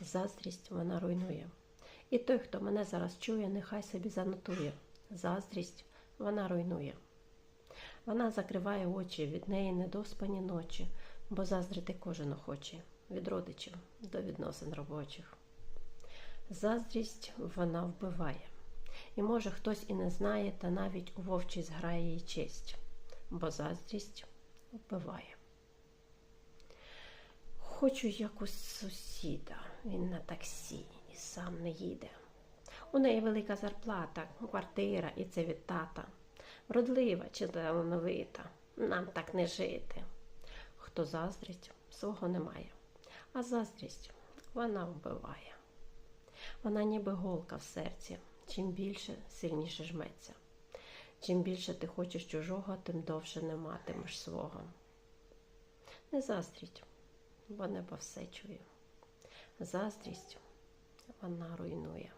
Заздрість вона руйнує. І той, хто мене зараз чує, нехай собі занотує. Заздрість вона руйнує. Вона закриває очі від неї недоспані ночі, бо заздрити кожен охоче, від родичів до відносин робочих. Заздрість вона вбиває. І може хтось і не знає, та навіть у вовчій зграє її честь, бо заздрість вбиває. Хочу як у сусіда, він на таксі і сам не їде. У неї велика зарплата, квартира і це від тата. Вродлива чи талановита, нам так не жити. Хто заздрить, свого немає, а заздрість вона вбиває. Вона ніби голка в серці, чим більше, сильніше жметься. Чим більше ти хочеш чужого, тим довше не матимеш свого. Не заздріть, бо небо все чує. Заздрість вона руйнує.